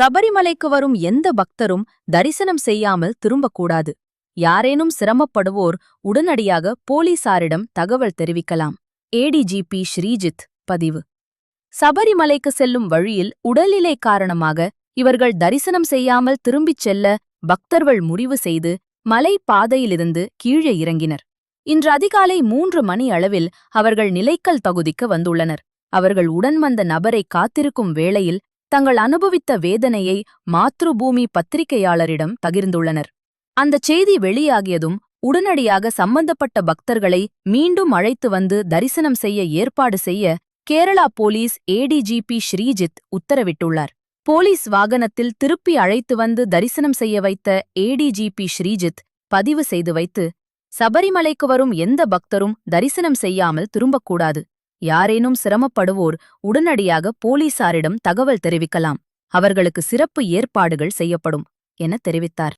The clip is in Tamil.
சபரிமலைக்கு வரும் எந்த பக்தரும் தரிசனம் செய்யாமல் திரும்பக்கூடாது. யாரேனும் சிரமப்படுவோர் உடனடியாக போலீசாரிடம் தகவல் தெரிவிக்கலாம். ஏடிஜிபி ஸ்ரீஜித் பதிவு. சபரிமலைக்கு செல்லும் வழியில் உடல்நிலை காரணமாக இவர்கள் தரிசனம் செய்யாமல் திரும்பிச் செல்ல பக்தர்கள் முடிவு செய்து மலை பாதையிலிருந்து கீழே இறங்கினர். இன்று அதிகாலை மூன்று மணி அளவில் அவர்கள் நிலைக்கல் பகுதிக்கு வந்துள்ளனர். அவர்கள் உடன் வந்த நபரை காத்திருக்கும் வேளையில் தங்கள் அனுபவித்த வேதனையை மாத்ருபூமி பத்திரிகையாளரிடம் பகிர்ந்துள்ளனர். அந்தச் செய்தி வெளியாகியதும் உடனடியாக சம்பந்தப்பட்ட பக்தர்களை மீண்டும் அழைத்து வந்து தரிசனம் செய்ய ஏற்பாடு செய்ய கேரளா போலீஸ் ஏடிஜிபி ஸ்ரீஜித் உத்தரவிட்டுள்ளார். போலீஸ் வாகனத்தில் திருப்பி அழைத்து வந்து தரிசனம் செய்ய வைத்த ஏடிஜிபி ஸ்ரீஜித் பதிவு செய்து வைத்து சபரிமலைக்கு வரும் எந்த பக்தரும் தரிசனம் செய்யாமல் திரும்பக்கூடாது. யாரேனும் சிரமப்படுவோர் உடனடியாக போலீசாரிடம் தகவல் தெரிவிக்கலாம். அவர்களுக்கு சிறப்பு ஏற்பாடுகள் செய்யப்படும் என தெரிவித்தார்.